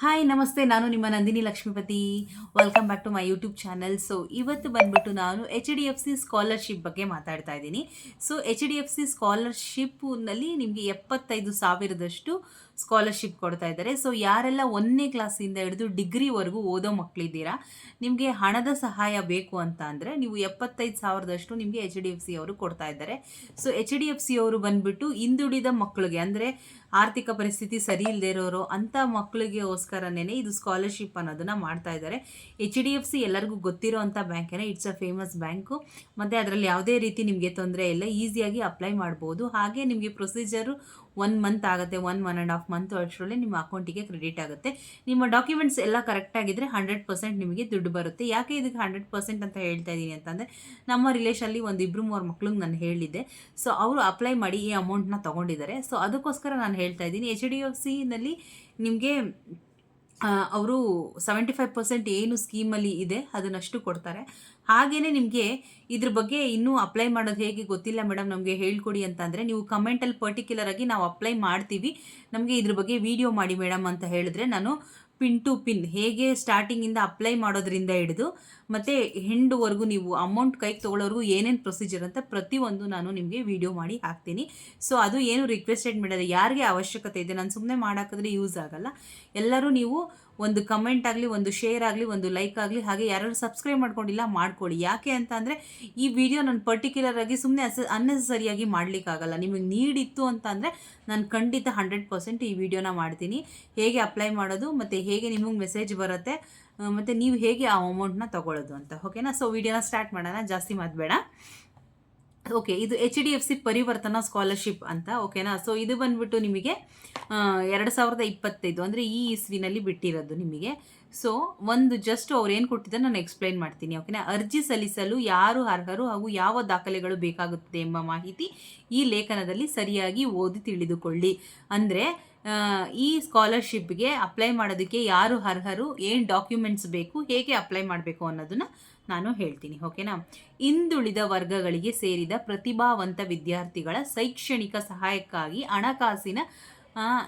Hi ನಮಸ್ತೆ. ನಾನು ನಿಮ್ಮ Nandini Lakshmipathi. Welcome back to my YouTube channel so ಇವತ್ತು ಬಂದ್ಬಿಟ್ಟು ನಾನು H D F C scholarship ಬಗ್ಗೆ ಮಾತಾಡ್ತಾ ಇದ್ದೀನಿ. So H D F C ಸ್ಕಾಲರ್ಶಿಪ್ನಲ್ಲಿ ನಿಮಗೆ ಎಪ್ಪತ್ತೈದು ಸಾವಿರದಷ್ಟು ಸ್ಕಾಲರ್ಶಿಪ್ ಕೊಡ್ತಾ ಇದ್ದಾರೆ. ಸೊ ಯಾರೆಲ್ಲ ಒಂದನೇ ಕ್ಲಾಸಿಂದ ಹಿಡಿದು ಡಿಗ್ರಿವರೆಗೂ ಓದೋ ಮಕ್ಕಳಿದ್ದೀರಾ ನಿಮಗೆ ಹಣದ ಸಹಾಯ ಬೇಕು ಅಂತ ಅಂದರೆ ನೀವು ಎಪ್ಪತ್ತೈದು ಸಾವಿರದಷ್ಟು ನಿಮಗೆ ಎಚ್ ಡಿ ಎಫ್ ಸಿ ಅವರು ಕೊಡ್ತಾ ಇದ್ದಾರೆ. So H D F C ಅವರು ಬಂದ್ಬಿಟ್ಟು ಹಿಂದುಳಿದ ಮಕ್ಕಳಿಗೆ ಅಂದರೆ ಆರ್ಥಿಕ ಪರಿಸ್ಥಿತಿ ಸರಿ ಇಲ್ಲದೆ ಇರೋರು ಅಂಥ ಮಕ್ಕಳಿಗೆಗೋಸ್ಕರನೇ ಇದು ಸ್ಕಾಲರ್ಶಿಪ್ ಅನ್ನೋದನ್ನ ಮಾಡ್ತಾ ಇದ್ದಾರೆ. ಎಚ್ ಡಿ ಎಫ್ ಸಿ ಎಲ್ಲರಿಗೂ ಗೊತ್ತಿರೋ ಅಂಥ ಬ್ಯಾಂಕೇನೆ ಇಟ್ಸ್ ಅ ಫೇಮಸ್ ಬ್ಯಾಂಕು ಮತ್ತು ಅದರಲ್ಲಿ ಯಾವುದೇ ರೀತಿ ನಿಮಗೆ ತೊಂದರೆ ಇಲ್ಲ ಈಸಿಯಾಗಿ ಅಪ್ಲೈ ಮಾಡ್ಬೋದು. ಹಾಗೆ ನಿಮಗೆ ಪ್ರೊಸೀಜರು ಒನ್ ಮಂತ್ ಆಗುತ್ತೆ one one and half month ಅಷ್ಟರಲ್ಲಿ ನಿಮ್ಮ ಅಕೌಂಟಿಗೆ ಕ್ರೆಡಿಟ್ ಆಗುತ್ತೆ. ನಿಮ್ಮ ಡಾಕ್ಯುಮೆಂಟ್ಸ್ ಎಲ್ಲ ಕರೆಕ್ಟ್ ಆಗಿದ್ರೆ ಹಂಡ್ರೆಡ್ ಪರ್ಸೆಂಟ್ ನಿಮಗೆ ದುಡ್ಡು ಬರುತ್ತೆ. ಯಾಕೆ ಇದಕ್ಕೆ ಹಂಡ್ರೆಡ್ ಪರ್ಸೆಂಟ್ ಅಂತ ಹೇಳ್ತಾ ಇದ್ದೀನಿ ಅಂತಂದರೆ, ನಮ್ಮ ರಿಲೇಷನಲ್ಲಿ ಒಂದು ಇಬ್ಬರು ಮೂರು ಮಕ್ಳಿಗೆ ನಾನು ಹೇಳಿದ್ದೆ. ಸೊ ಅವರು ಅಪ್ಲೈ ಮಾಡಿ ಈ ಅಮೌಂಟ್ನ ತೊಗೊಂಡಿದ್ದಾರೆ. ಸೊ ಅದಕ್ಕೋಸ್ಕರ ನಾನು ಹೇಳ್ತಾ ಇದ್ದೀನಿ ಎಚ್ ಡಿ ಎಫ್ ಸಿನಲ್ಲಿ ನಿಮಗೆ ಅವರು ಸೆವೆಂಟಿ ಫೈವ್ ಪರ್ಸೆಂಟ್ ಏನು ಸ್ಕೀಮಲ್ಲಿ ಇದೆ, ಅದನ್ನಷ್ಟು ಕೊಡ್ತಾರೆ. ಹಾಗೆಯೇ ನಿಮಗೆ ಇದ್ರ ಬಗ್ಗೆ ಇನ್ನೂ ಅಪ್ಲೈ ಮಾಡೋದು ಹೇಗೆ ಗೊತ್ತಿಲ್ಲ ಮೇಡಮ್ ನಮಗೆ ಹೇಳ್ಕೊಡಿ ಅಂತಂದರೆ, ನೀವು ಕಮೆಂಟಲ್ಲಿ ಪರ್ಟಿಕ್ಯುಲರ್ ಆಗಿ ನಾವು ಅಪ್ಲೈ ಮಾಡ್ತೀವಿ. ನಮಗೆ ಇದ್ರ ಬಗ್ಗೆ ವಿಡಿಯೋ ಮಾಡಿ ಮೇಡಮ್ ಅಂತ ಹೇಳಿದ್ರೆ ನಾನು ಪಿನ್ ಟು ಪಿನ್ ಹೇಗೆ ಸ್ಟಾರ್ಟಿಂಗಿಂದ ಅಪ್ಲೈ ಮಾಡೋದ್ರಿಂದ ಹಿಡಿದು ಮತ್ತು ಹೆಂಡುವರೆಗೂ ನೀವು ಅಮೌಂಟ್ ಕೈಗೆ ತೊಗೊಳ್ಳೋರ್ಗು ಏನೇನು ಪ್ರೊಸೀಜರ್ ಅಂತ ಪ್ರತಿಯೊಂದು ನಾನು ನಿಮಗೆ ವಿಡಿಯೋ ಮಾಡಿ ಹಾಕ್ತೀನಿ. ಸೊ ಅದು ಏನು ರಿಕ್ವೆಸ್ಟೆಡ್ ಮಾಡೋದು ಯಾರಿಗೆ ಅವಶ್ಯಕತೆ ಇದೆ? ನಾನು ಸುಮ್ಮನೆ ಮಾಡಾಕಿದ್ರೆ ಯೂಸ್ ಆಗಲ್ಲ. ಎಲ್ಲರೂ ನೀವು ಒಂದು ಕಮೆಂಟ್ ಆಗಲಿ, ಒಂದು ಶೇರ್ ಆಗಲಿ, ಒಂದು ಲೈಕ್ ಆಗಲಿ, ಹಾಗೆ ಯಾರು ಸಬ್ಸ್ಕ್ರೈಬ್ ಮಾಡ್ಕೊಂಡಿಲ್ಲ ಮಾಡ್ಕೊಳ್ಳಿ ಯಾಕೆ ಅಂತ ಈ ವಿಡಿಯೋ ನಾನು ಪರ್ಟಿಕ್ಯುಲರ್ ಆಗಿ ಸುಮ್ಮನೆ ಅಸ ಅನ್ನೆಸರಿಯಾಗಿ ಮಾಡಲಿಕ್ಕಾಗಲ್ಲ ನಿಮಗೆ ನೀಡಿತ್ತು ಅಂತ ಅಂದರೆ ನಾನು ಖಂಡಿತ ಹಂಡ್ರೆಡ್ ಪರ್ಸೆಂಟ್ ಈ ವಿಡಿಯೋನ ಮಾಡ್ತೀನಿ. ಹೇಗೆ ಅಪ್ಲೈ ಮಾಡೋದು ಮತ್ತು ಹೇಗೆ ನಿಮಗೆ ಮೆಸೇಜ್ ಬರುತ್ತೆ ಮತ್ತು ನೀವು ಹೇಗೆ ಆ ಅಮೌಂಟ್ನ ತೊಗೊಳ್ಳೋದು ಅಂತ. ಓಕೆನಾ ಸೊ ವಿಡಿಯೋನ ಸ್ಟಾರ್ಟ್ ಮಾಡೋಣ. ಜಾಸ್ತಿ ಮಾತಬೇಡ. ಓಕೆ, ಇದು H D F C Parivartan scholarship ಅಂತ ಓಕೆನಾ ಸೊ ಇದು ಬಂದ್ಬಿಟ್ಟು ನಿಮಗೆ ಎರಡು ಸಾವಿರದ ಇಪ್ಪತ್ತೈದು, ಅಂದರೆ ಈ ಇಸ್ವಿನಲ್ಲಿ ಬಿಟ್ಟಿರೋದು ನಿಮಗೆ. ಸೊ ಒಂದು ಜಸ್ಟ್ ಅವ್ರು ಏನು ಕೊಟ್ಟಿದ್ದಾರೆ ನಾನು ಎಕ್ಸ್ಪ್ಲೈನ್ ಮಾಡ್ತೀನಿ ಓಕೆನಾ ಅರ್ಜಿ ಸಲ್ಲಿಸಲು ಯಾರು ಅರ್ಹರು ಹಾಗೂ ಯಾವ ದಾಖಲೆಗಳು ಬೇಕಾಗುತ್ತದೆ ಎಂಬ ಮಾಹಿತಿ ಈ ಲೇಖನದಲ್ಲಿ ಸರಿಯಾಗಿ ಓದಿ ತಿಳಿದುಕೊಳ್ಳಿ. ಅಂದರೆ ಈ ಸ್ಕಾಲರ್ಶಿಪ್ಗೆ ಅಪ್ಲೈ ಮಾಡೋದಕ್ಕೆ ಯಾರು ಅರ್ಹರು, ಏನು ಡಾಕ್ಯುಮೆಂಟ್ಸ್ ಬೇಕು, ಹೇಗೆ ಅಪ್ಲೈ ಮಾಡಬೇಕು ಅನ್ನೋದನ್ನು ನಾನು ಹೇಳ್ತೀನಿ, ಓಕೆನಾ? ಹಿಂದುಳಿದ ವರ್ಗಗಳಿಗೆ ಸೇರಿದ ಪ್ರತಿಭಾವಂತ ವಿದ್ಯಾರ್ಥಿಗಳ ಶೈಕ್ಷಣಿಕ ಸಹಾಯಕ್ಕಾಗಿ ಹಣಕಾಸಿನ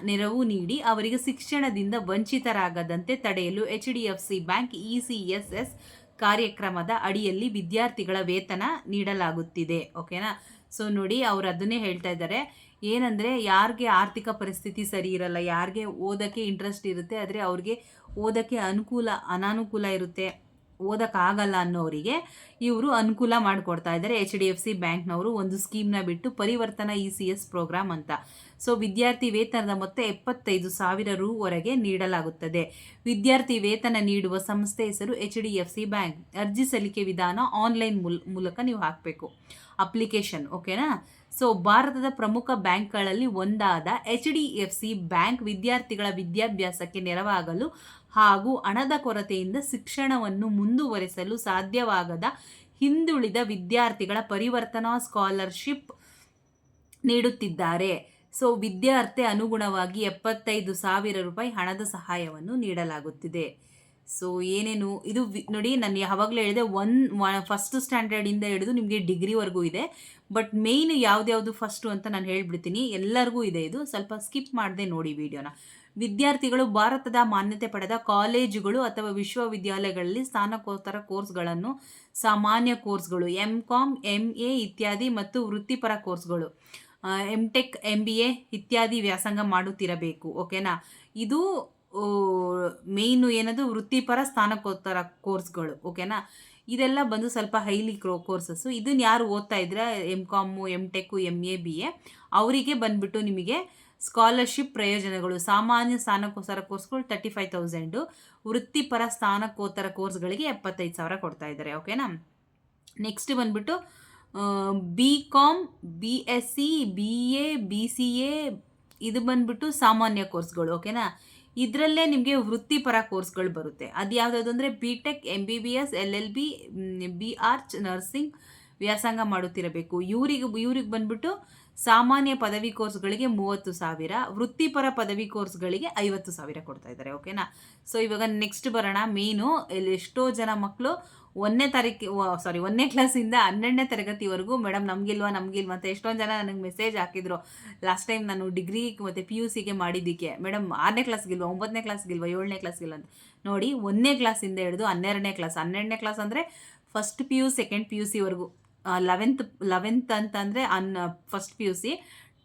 ನೆರವು ನೀಡಿ ಅವರಿಗೆ ಶಿಕ್ಷಣದಿಂದ ವಂಚಿತರಾಗದಂತೆ ತಡೆಯಲು H D F C bank E C S S ಕಾರ್ಯಕ್ರಮದ ಅಡಿಯಲ್ಲಿ ವಿದ್ಯಾರ್ಥಿಗಳ ವೇತನ ನೀಡಲಾಗುತ್ತಿದೆ, ಓಕೆನಾ? ಸೊ ನೋಡಿ, ಅವ್ರು ಅದನ್ನೇ ಹೇಳ್ತಾ ಇದ್ದಾರೆ. ಏನಂದರೆ, ಯಾರಿಗೆ ಆರ್ಥಿಕ ಪರಿಸ್ಥಿತಿ ಸರಿ ಇರಲ್ಲ, ಯಾರಿಗೆ ಓದೋಕ್ಕೆ ಇಂಟ್ರೆಸ್ಟ್ ಇರುತ್ತೆ, ಆದರೆ ಅವ್ರಿಗೆ ಓದೋಕ್ಕೆ ಅನುಕೂಲ, ಅನಾನುಕೂಲ ಇರುತ್ತೆ. ಓದೋಕ್ಕಾಗಲ್ಲ ಅನ್ನೋರಿಗೆ ಇವರು ಅನುಕೂಲ ಮಾಡಿಕೊಡ್ತಾ ಇದ್ದಾರೆ. ಎಚ್ ಡಿ ಎಫ್ ಸಿ ಬ್ಯಾಂಕ್ನವರು ಒಂದು ಸ್ಕೀಮ್ನ ಬಿಟ್ಟು Parivartan E C S program ಅಂತ. ಸೊ ವಿದ್ಯಾರ್ಥಿ ವೇತನದ ಮೊತ್ತ ಎಪ್ಪತ್ತೈದು ಸಾವಿರ ರೂವರೆಗೆ ನೀಡಲಾಗುತ್ತದೆ. ವಿದ್ಯಾರ್ಥಿ ವೇತನ ನೀಡುವ ಸಂಸ್ಥೆ ಹೆಸರು H D F C bank. ಅರ್ಜಿ ಸಲ್ಲಿಕೆ ವಿಧಾನ ಆನ್ಲೈನ್ ಮೂಲಕ ನೀವು ಹಾಕಬೇಕು. ಅಪ್ಲಿಕೇಶನ್ ಓಕೆನಾ ಸೊ ಭಾರತದ ಪ್ರಮುಖ ಬ್ಯಾಂಕ್ಗಳಲ್ಲಿ ಒಂದಾದ H D F C bank ವಿದ್ಯಾರ್ಥಿಗಳ ವಿದ್ಯಾಭ್ಯಾಸಕ್ಕೆ ನೆರವಾಗಲು ಹಾಗೂ ಹಣದ ಕೊರತೆಯಿಂದ ಶಿಕ್ಷಣವನ್ನು ಮುಂದುವರೆಸಲು ಸಾಧ್ಯವಾಗದ ಹಿಂದುಳಿದ ವಿದ್ಯಾರ್ಥಿಗಳ ಪರಿವರ್ತನಾ ಸ್ಕಾಲರ್ಶಿಪ್ ನೀಡುತ್ತಿದ್ದಾರೆ. ಸೊ ವಿದ್ಯಾರ್ಥಿ ಅನುಗುಣವಾಗಿ ಎಪ್ಪತ್ತೈದು ಸಾವಿರ ರೂಪಾಯಿ ಹಣದ ಸಹಾಯವನ್ನು ನೀಡಲಾಗುತ್ತಿದೆ. ಸೊ ಏನೇನು, ಇದು ನೋಡಿ ನಾನು ಯಾವಾಗಲೂ ಹೇಳಿದೆ ಒನ್ ಫಸ್ಟ್ ಸ್ಟ್ಯಾಂಡರ್ಡಿಂದ ಹಿಡಿದು ನಿಮಗೆ ಡಿಗ್ರಿವರೆಗೂ ಇದೆ. ಬಟ್ ಮೇಯ್ನ್ ಯಾವ್ದ್ಯಾವುದು ಫಸ್ಟು ಅಂತ ನಾನು ಹೇಳ್ಬಿಡ್ತೀನಿ. ಎಲ್ಲರಿಗೂ ಇದೆ ಇದು. ಸ್ವಲ್ಪ ಸ್ಕಿಪ್ ಮಾಡದೆ ನೋಡಿ ವಿಡಿಯೋನ ವಿದ್ಯಾರ್ಥಿಗಳು ಭಾರತದ ಮಾನ್ಯತೆ ಪಡೆದ ಕಾಲೇಜುಗಳು ಅಥವಾ ವಿಶ್ವವಿದ್ಯಾಲಯಗಳಲ್ಲಿ ಸ್ನಾನಕೋತ್ತರ ಕೋರ್ಸ್ಗಳನ್ನು, ಸಾಮಾನ್ಯ ಕೋರ್ಸ್ಗಳು ಎಂ ಕಾಮ್ ಎಂ ಎ ಇತ್ಯಾದಿ ಮತ್ತು ವೃತ್ತಿಪರ ಕೋರ್ಸ್ಗಳು M tech M B A ಇತ್ಯಾದಿ ವ್ಯಾಸಂಗ ಮಾಡುತ್ತಿರಬೇಕು. ಓಕೆನಾ ಇದು ಮೇಯ್ನು ಏನದು? ವೃತ್ತಿಪರ ಸ್ನಾನಕೋತ್ತರ ಕೋರ್ಸ್ಗಳು ಓಕೆನಾ ಇದೆಲ್ಲ ಬಂದು ಸ್ವಲ್ಪ ಹೈಲಿ ಕ್ರೋ ಕೋರ್ಸಸ್ಸು ಇದನ್ನು ಯಾರು ಓದ್ತಾ ಇದ್ರೆ M com M tech M A B A ಅವರಿಗೆ ಬಂದುಬಿಟ್ಟು ನಿಮಗೆ ಸ್ಕಾಲರ್ಶಿಪ್ ಪ್ರಯೋಜನಗಳು. ಸಾಮಾನ್ಯ ಸ್ನಾನಕೋತ್ತರ ಕೋರ್ಸ್ಗಳು ತರ್ಟಿ ಫೈವ್ ತೌಸಂಡು ವೃತ್ತಿಪರ ಸ್ನಾನಕೋತ್ತರ ಕೋರ್ಸ್ಗಳಿಗೆ ಎಪ್ಪತ್ತೈದು ಸಾವಿರ ಕೊಡ್ತಾ ಇದ್ದಾರೆ ಓಕೆನಾ ನೆಕ್ಸ್ಟ್ ಬಂದುಬಿಟ್ಟು B com B S C B A B C A ಇದು ಬಂದ್ಬಿಟ್ಟು ಸಾಮಾನ್ಯ ಕೋರ್ಸ್ಗಳು ಓಕೆನಾ ಇದರಲ್ಲೇ ನಿಮಗೆ ವೃತ್ತಿಪರ ಕೋರ್ಸ್ಗಳು ಬರುತ್ತೆ. ಅದು ಯಾವುದಾದ್ರು ಅಂದರೆ B tech M B B S L L B B arch nursing ವ್ಯಾಸಂಗ ಮಾಡುತ್ತಿರಬೇಕು. ಇವರಿಗೆ, ಇವ್ರಿಗೆ ಬಂದ್ಬಿಟ್ಟು ಸಾಮಾನ್ಯ ಪದವಿ ಕೋರ್ಸ್ಗಳಿಗೆ ಮೂವತ್ತು ಸಾವಿರ, ವೃತ್ತಿಪರ ಪದವಿ ಕೋರ್ಸ್ಗಳಿಗೆ ಐವತ್ತು ಸಾವಿರ ಕೊಡ್ತಾ ಇದ್ದಾರೆ, ಓಕೆನಾ? ಸೊ ಇವಾಗ ನೆಕ್ಸ್ಟ್ ಬರೋಣ. ಮೇನು ಎಷ್ಟೋ ಜನ ಮಕ್ಕಳು ಒಂದನೇ ತಾರೀಕು ಸಾರಿ ಒಂದನೇ ಕ್ಲಾಸಿಂದ ಹನ್ನೆರಡನೇ ತರಗತಿವರೆಗೂ ಮೇಡಮ್ ನಮಗಿಲ್ವಾ ನಮಗಿಲ್ವಾ ಮತ್ತೆ ಎಷ್ಟೊಂದು ಜನ ನನಗೆ ಮೆಸೇಜ್ ಹಾಕಿದ್ರು. ಲಾಸ್ಟ್ ಟೈಮ್ ನಾನು ಡಿಗ್ರಿ ಮತ್ತು ಪಿ ಯು ಸಿಗೆ ಮಾಡಿದ್ದಕ್ಕೆ. ಮೇಡಮ್ ಆರನೇ ಕ್ಲಾಸ್ಗಿಲ್ವಾ ಒಂಬತ್ತನೇ ಕ್ಲಾಸ್ಗಿಲ್ವಾ ಏಳನೇ ಕ್ಲಾಸ್ಗಿಲ್ಲ ಅಂತ. ನೋಡಿ, ಒಂದನೇ ಕ್ಲಾಸಿಂದ ಹಿಡಿದು ಹನ್ನೆರಡನೇ ಕ್ಲಾಸ್ ಹನ್ನೆರಡನೇ ಕ್ಲಾಸ್ ಅಂದರೆ first P U second P U ಸಿವರೆಗೂ eleventh eleventh ಅಂತಂದರೆ ಅನ್ first P U C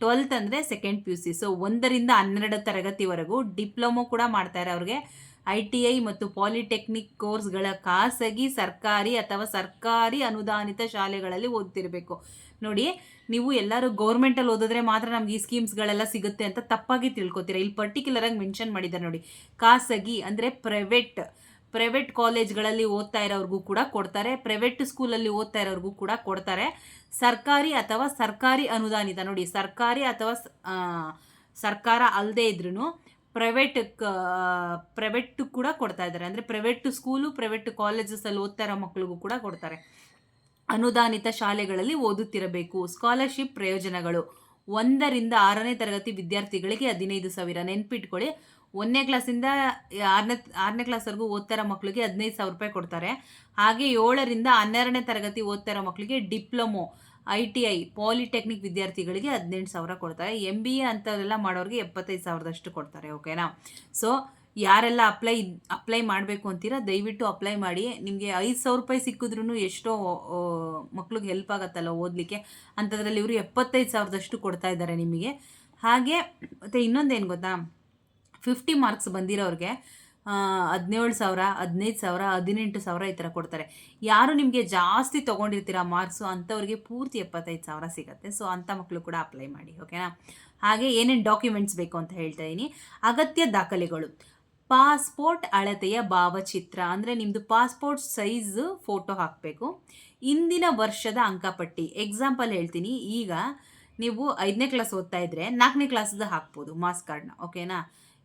twelfth ಅಂದರೆ second P U C so ಒಂದರಿಂದ ಹನ್ನೆರಡು ತರಗತಿವರೆಗೂ ಡಿಪ್ಲೊಮೊ ಕೂಡ ಮಾಡ್ತಾರೆ ಅವ್ರಿಗೆ. ಐ ಟಿ ಐ ಮತ್ತು ಪಾಲಿಟೆಕ್ನಿಕ್ ಕೋರ್ಸ್ಗಳ ಖಾಸಗಿ, ಸರ್ಕಾರಿ ಅಥವಾ ಸರ್ಕಾರಿ ಅನುದಾನಿತ ಶಾಲೆಗಳಲ್ಲಿ ಓದ್ತಿರಬೇಕು. ನೋಡಿ, ನೀವು ಎಲ್ಲರೂ ಗೌರ್ಮೆಂಟಲ್ಲಿ ಓದಿದ್ರೆ ಮಾತ್ರ ನಮ್ಗೆ ಈ ಸ್ಕೀಮ್ಸ್ಗಳೆಲ್ಲ ಸಿಗುತ್ತೆ ಅಂತ ತಪ್ಪಾಗಿ ತಿಳ್ಕೊತೀರಾ? ಇಲ್ಲಿ ಪರ್ಟಿಕ್ಯುಲರ್ ಆಗಿ ಮೆನ್ಷನ್ ಮಾಡಿದ್ದಾರೆ ನೋಡಿ. ಖಾಸಗಿ ಅಂದರೆ ಪ್ರೈವೇಟ್ ಪ್ರೈವೇಟ್ ಕಾಲೇಜ್ಗಳಲ್ಲಿ ಓದ್ತಾ ಇರೋರ್ಗು ಕೂಡ ಕೊಡ್ತಾರೆ ಪ್ರೈವೇಟ್ ಸ್ಕೂಲಲ್ಲಿ ಓದ್ತಾ ಇರೋರ್ಗು ಕೂಡ ಕೊಡ್ತಾರೆ. ಸರ್ಕಾರಿ ಅಥವಾ ಸರ್ಕಾರಿ ಅನುದಾನಿತ ನೋಡಿ, ಸರ್ಕಾರಿ ಅಥವಾ ಸರ್ಕಾರ ಅಲ್ಲದೆ ಇದ್ರೂ ಪ್ರೈವೇಟ್ ಪ್ರೈವೇಟ್ ಕೂಡ ಕೊಡ್ತಾ ಇದ್ದಾರೆ. ಅಂದರೆ ಪ್ರೈವೇಟ್ ಸ್ಕೂಲು ಪ್ರೈವೇಟ್ ಕಾಲೇಜಸಲ್ಲಿ ಓದ್ತಾ ಇರೋ ಮಕ್ಕಳಿಗೂ ಕೂಡ ಕೊಡ್ತಾರೆ. ಅನುದಾನಿತ ಶಾಲೆಗಳಲ್ಲಿ ಓದುತ್ತಿರಬೇಕು. ಸ್ಕಾಲರ್ಶಿಪ್ ಪ್ರಯೋಜನಗಳು. ಒಂದರಿಂದ ಆರನೇ ತರಗತಿ ವಿದ್ಯಾರ್ಥಿಗಳಿಗೆ ಹದಿನೈದು ಸಾವಿರ ನೆನ್ಪಿಟ್ಕೊಳ್ಳಿ. ಒಂದನೇ ಕ್ಲಾಸಿಂದ ಆರನೇ ಆರನೇ ಕ್ಲಾಸ್ವರೆಗೂ ಓದ್ತಾ ಇರೋ ಮಕ್ಕಳಿಗೆ ಹದಿನೈದು ಸಾವಿರ ರೂಪಾಯಿ ಕೊಡ್ತಾರೆ. ಹಾಗೆ ಏಳರಿಂದ ಹನ್ನೆರಡನೇ ತರಗತಿ ಓದ್ತಾ ಇರೋ ಮಕ್ಕಳಿಗೆ diploma, I T I polytechnic ವಿದ್ಯಾರ್ಥಿಗಳಿಗೆ ಹದಿನೆಂಟು ಸಾವಿರ ಕೊಡ್ತಾರೆ. ಎಂ ಬಿ ಎ ಅಂಥವೆಲ್ಲ ಮಾಡೋರಿಗೆ ಎಪ್ಪತ್ತೈದು ಸಾವಿರದಷ್ಟು ಕೊಡ್ತಾರೆ ಓಕೆನಾ ಸೊ ಯಾರೆಲ್ಲ ಅಪ್ಲೈ ಅಪ್ಲೈ ಮಾಡಬೇಕು ಅಂತೀರಾ, ದಯವಿಟ್ಟು ಅಪ್ಲೈ ಮಾಡಿ. ನಿಮಗೆ ಐದು ಸಾವಿರ ರೂಪಾಯಿ ಸಿಕ್ಕಿದ್ರೂ ಎಷ್ಟೋ ಮಕ್ಳಿಗೆ ಹೆಲ್ಪ್ ಆಗುತ್ತಲ್ಲ ಓದಲಿಕ್ಕೆ? ಅಂಥದ್ರಲ್ಲಿ ಇವರು ಎಪ್ಪತ್ತೈದು ಸಾವಿರದಷ್ಟು ಕೊಡ್ತಾ ಇದ್ದಾರೆ ನಿಮಗೆ. ಹಾಗೆ, ಮತ್ತು ಇನ್ನೊಂದೇನು ಗೊತ್ತಾ? ಫಿಫ್ಟಿ ಮಾರ್ಕ್ಸ್ ಬಂದಿರೋರಿಗೆ ಹದಿನೇಳು ಸಾವಿರ, ಹದಿನೈದು ಸಾವಿರ, ಹದಿನೆಂಟು ಸಾವಿರ ಈ ಥರ ಕೊಡ್ತಾರೆ. ಯಾರು ನಿಮಗೆ ಜಾಸ್ತಿ ತೊಗೊಂಡಿರ್ತೀರ ಮಾರ್ಕ್ಸು ಅಂಥವ್ರಿಗೆ ಪೂರ್ತಿ ಎಪ್ಪತ್ತೈದು ಸಾವಿರ ಸಿಗುತ್ತೆ. ಸೊ ಅಂಥ ಮಕ್ಕಳು ಕೂಡ ಅಪ್ಲೈ ಮಾಡಿ ಓಕೆನಾ ಹಾಗೆ ಏನೇನು ಡಾಕ್ಯುಮೆಂಟ್ಸ್ ಬೇಕು ಅಂತ ಹೇಳ್ತಾ ಇದ್ದೀನಿ ಅಗತ್ಯ ದಾಖಲೆಗಳು. ಪಾಸ್ಪೋರ್ಟ್ ಅಳತೆಯ ಭಾವಚಿತ್ರ, ಅಂದರೆ ನಿಮ್ಮದು ಪಾಸ್ಪೋರ್ಟ್ ಸೈಜ್ ಫೋಟೋ ಹಾಕಬೇಕು. ಇಂದಿನ ವರ್ಷದ ಅಂಕಪಟ್ಟಿ ಎಕ್ಸಾಂಪಲ್ ಹೇಳ್ತೀನಿ. ಈಗ ನೀವು ಐದನೇ ಕ್ಲಾಸ್ ಓದ್ತಾ ಇದ್ರೆ ನಾಲ್ಕನೇ ಕ್ಲಾಸ್ದು ಹಾಕ್ಬೋದು ಮಾರ್ಕ್ಸ್ ಕಾರ್ಡ್ನ ಓಕೆನಾ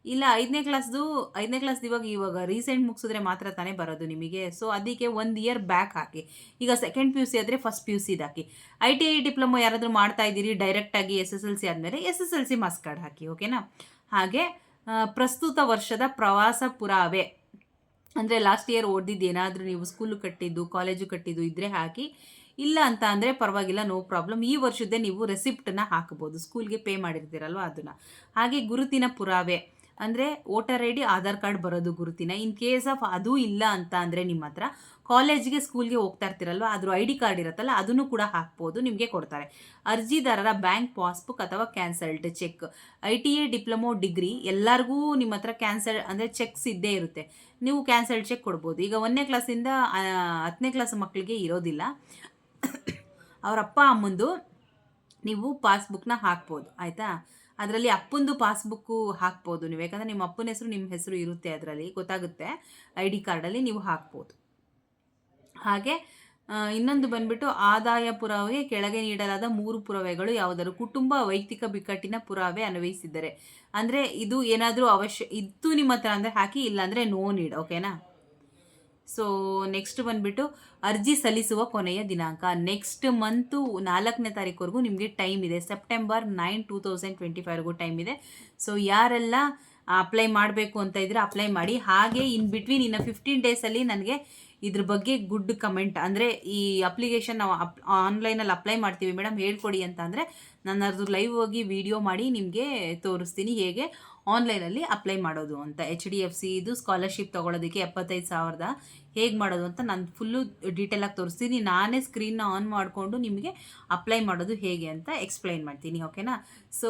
ಇಲ್ಲ, ಐದನೇ ಕ್ಲಾಸ್ದು ಐದನೇ ಕ್ಲಾಸ್ದು ಇವಾಗ ಇವಾಗ ರೀಸೆಂಟ್ ಮುಗಿಸಿದ್ರೆ ಮಾತ್ರ ತಾನೇ ಬರೋದು ನಿಮಗೆ. ಸೊ ಅದಕ್ಕೆ ಒಂದು ಇಯರ್ ಬ್ಯಾಕ್ ಹಾಕಿ. ಈಗ ಸೆಕೆಂಡ್ ಪಿ ಯು ಸಿ ಆದರೆ ಫಸ್ಟ್ ಪಿ ಯು ಸಿದು ಹಾಕಿ. ಐ ಟಿ ಐ ಡಿಪ್ಲೊಮೊ ಯಾರಾದರೂ ಮಾಡ್ತಾ ಇದ್ದೀರಿ ಡೈರೆಕ್ಟಾಗಿ ಎಸ್ ಎಸ್ ಎಲ್ ಸಿ ಆದಮೇಲೆ S S L C marks card ಹಾಕಿ ಓಕೆನಾ ಹಾಗೆ ಪ್ರಸ್ತುತ ವರ್ಷದ ಪ್ರವಾಸ ಪುರಾವೆ. ಅಂದರೆ ಲಾಸ್ಟ್ ಇಯರ್ ಓದಿದ್ದು ಏನಾದರೂ ನೀವು ಸ್ಕೂಲು ಕಟ್ಟಿದ್ದು ಕಾಲೇಜು ಕಟ್ಟಿದ್ದು ಇದ್ದರೆ ಹಾಕಿ. ಇಲ್ಲ ಅಂತ ಅಂದರೆ ಪರವಾಗಿಲ್ಲ ನೋ ಪ್ರಾಬ್ಲಮ್ ಈ ವರ್ಷದ್ದೇ ನೀವು ರೆಸಿಪ್ಟನ್ನು ಹಾಕ್ಬೋದು. ಸ್ಕೂಲ್ಗೆ ಪೇ ಮಾಡಿರ್ತೀರಲ್ವ ಅದನ್ನು. ಹಾಗೆ ಗುರುತಿನ ಪುರಾವೆ. ಅಂದರೆ voter I D, Aadhaar card ಬರೋದು ಗುರುತಿನ. ಇನ್ ಕೇಸ್ ಆಫ್ ಅದು ಇಲ್ಲ ಅಂತ ಅಂದರೆ ನಿಮ್ಮ ಹತ್ರ, ಕಾಲೇಜ್ಗೆ, ಸ್ಕೂಲ್ಗೆ ಹೋಗ್ತಾ ಇರ್ತೀರಲ್ವ ಅದ್ರ ಐ ಡಿ ಕಾರ್ಡ್ ಇರುತ್ತಲ್ಲ, ಅದನ್ನು ಕೂಡ ಹಾಕ್ಬೋದು, ನಿಮಗೆ ಕೊಡ್ತಾರೆ. ಅರ್ಜಿದಾರರ ಬ್ಯಾಂಕ್ ಪಾಸ್ಬುಕ್ ಅಥವಾ cancelled cheque, I T A diploma degree, ಎಲ್ಲರಿಗೂ ನಿಮ್ಮ ಹತ್ರ ಕ್ಯಾನ್ಸಲ್ ಅಂದರೆ ಚೆಕ್ಸ್ ಇದ್ದೇ ಇರುತ್ತೆ. ನೀವು ಕ್ಯಾನ್ಸಲ್ಡ್ ಚೆಕ್ ಕೊಡ್ಬೋದು. ಈಗ ಒಂದನೇ ಕ್ಲಾಸಿಂದ ಹತ್ತನೇ ಕ್ಲಾಸ್ ಮಕ್ಕಳಿಗೆ ಇರೋದಿಲ್ಲ. ಅವರಪ್ಪ ಅಮ್ಮಂದು ನೀವು ಪಾಸ್ಬುಕ್ನ ಹಾಕ್ಬೋದು. ಆಯಿತಾ? ಅದರಲ್ಲಿ ಅಪ್ಪಂದು ಪಾಸ್ಬುಕ್ಕು ಹಾಕ್ಬೋದು ನೀವು. ಯಾಕಂದರೆ ನಿಮ್ಮ ಅಪ್ಪನ ಹೆಸರು, ನಿಮ್ಮ ಹೆಸರು ಇರುತ್ತೆ ಅದರಲ್ಲಿ, ಗೊತ್ತಾಗುತ್ತೆ. ಐ ಡಿ ಕಾರ್ಡಲ್ಲಿ ನೀವು ಹಾಕ್ಬೋದು. ಹಾಗೆ ಇನ್ನೊಂದು ಬಂದ್ಬಿಟ್ಟು ಆದಾಯ ಪುರಾವೆಗೆ ಕೆಳಗೆ ನೀಡಲಾದ ಮೂರು ಪುರಾವೆಗಳು ಯಾವುದಾದ್ರು ಕುಟುಂಬ ವೈಯಕ್ತಿಕ ಬಿಕ್ಕಟ್ಟಿನ ಪುರಾವೆ ಅನ್ವಯಿಸಿದ್ದಾರೆ. ಅಂದರೆ ಇದು ಏನಾದರೂ ಅವಶ್ಯ ಇತ್ತು ನಿಮ್ಮ ಹತ್ರ ಅಂದರೆ ಹಾಕಿ, ಇಲ್ಲಾಂದರೆ ನೋ ನೀಡ್ ಓಕೆನಾ ಸೊ ನೆಕ್ಸ್ಟ್ ಬಂದ್ಬಿಟ್ಟು ಅರ್ಜಿ ಸಲ್ಲಿಸುವ ಕೊನೆಯ ದಿನಾಂಕ. ನೆಕ್ಸ್ಟ್ ಮಂತು ನಾಲ್ಕನೇ ತಾರೀಕುವರೆಗೂ ನಿಮಗೆ ಟೈಮ್ ಇದೆ. September nine two thousand twenty ಫೈವ್ವರೆಗೂ time ಇದೆ. ಸೊ ಯಾರೆಲ್ಲ ಅಪ್ಲೈ ಮಾಡಬೇಕು ಅಂತ ಇದ್ರೆ ಅಪ್ಲೈ ಮಾಡಿ. ಹಾಗೆ ಇನ್ ಬಿಟ್ವೀನ್ ಇನ್ನು ಫಿಫ್ಟೀನ್ ಡೇಸಲ್ಲಿ ನನಗೆ ಇದ್ರ ಬಗ್ಗೆ ಗುಡ್ ಕಮೆಂಟ್ ಅಂದರೆ ಈ ಅಪ್ಲಿಕೇಶನ್ ನಾವು ಅಪ್ ಆನ್ಲೈನಲ್ಲಿ ಅಪ್ಲೈ ಮಾಡ್ತೀವಿ ಮೇಡಮ್ ಹೇಳ್ಕೊಡಿ ಅಂತ ಅಂದರೆ ನಾನು ಅದ್ರದ್ದು ಲೈವ್ ಹೋಗಿ ವಿಡಿಯೋ ಮಾಡಿ ನಿಮಗೆ ತೋರಿಸ್ತೀನಿ ಹೇಗೆ ಆನ್ಲೈನಲ್ಲಿ ಅಪ್ಲೈ ಮಾಡೋದು ಅಂತ. ಎಚ್ ಡಿ ಎಫ್ ಸಿ ಇದು ಸ್ಕಾಲರ್ಶಿಪ್ ತೊಗೊಳೋದಕ್ಕೆ ಎಪ್ಪತ್ತೈದು ಸಾವಿರದ ಹೇಗೆ ಮಾಡೋದು ಅಂತ ನಾನು ಫುಲ್ಲು ಡೀಟೇಲಾಗಿ ತೋರಿಸ್ತೀನಿ. ನಾನೇ ಸ್ಕ್ರೀನ್ನ ಆನ್ ಮಾಡಿಕೊಂಡು ನಿಮಗೆ ಅಪ್ಲೈ ಮಾಡೋದು ಹೇಗೆ ಅಂತ ಎಕ್ಸ್ಪ್ಲೈನ್ ಮಾಡ್ತೀನಿ ಓಕೆನಾ ಸೊ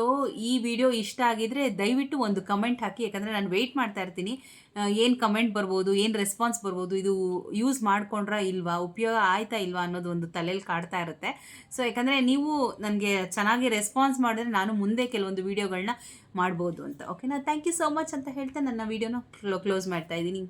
ಈ ವಿಡಿಯೋ ಇಷ್ಟ ಆಗಿದ್ರೆ ದಯವಿಟ್ಟು ಒಂದು ಕಮೆಂಟ್ ಹಾಕಿ, ಯಾಕಂದರೆ ನಾನು ವೆಯ್ಟ್ ಮಾಡ್ತಾ ಇರ್ತೀನಿ. ಏನು ಕಮೆಂಟ್ ಬರ್ಬೋದು, ಏನು ರೆಸ್ಪಾನ್ಸ್ ಬರ್ಬೋದು, ಇದು ಯೂಸ್ ಮಾಡ್ಕೊಂಡ್ರಾ ಇಲ್ವಾ, ಉಪಯೋಗ ಆಯ್ತಾ ಇಲ್ವಾ ಅನ್ನೋದು ಒಂದು ತಲೆಯಲ್ಲಿ ಕಾಡ್ತಾ ಇರುತ್ತೆ. ಸೊ ಯಾಕಂದರೆ ನೀವು ನನಗೆ ಚೆನ್ನಾಗಿ ರೆಸ್ಪಾನ್ಸ್ ಮಾಡಿದ್ರೆ ನಾನು ಮುಂದೆ ಕೆಲವೊಂದು ವೀಡಿಯೋಗಳನ್ನ ಮಾಡ್ಬೋದು ಅಂತ. ಓಕೆನಾ ಥ್ಯಾಂಕ್ ಯು ಸೋ ಮಚ್ ಅಂತ ಹೇಳ್ತಾ ನನ್ನ ವೀಡಿಯೋನ ಕ್ಲೋಸ್ ಮಾಡ್ತಾ ಇದ್ದೀನಿ.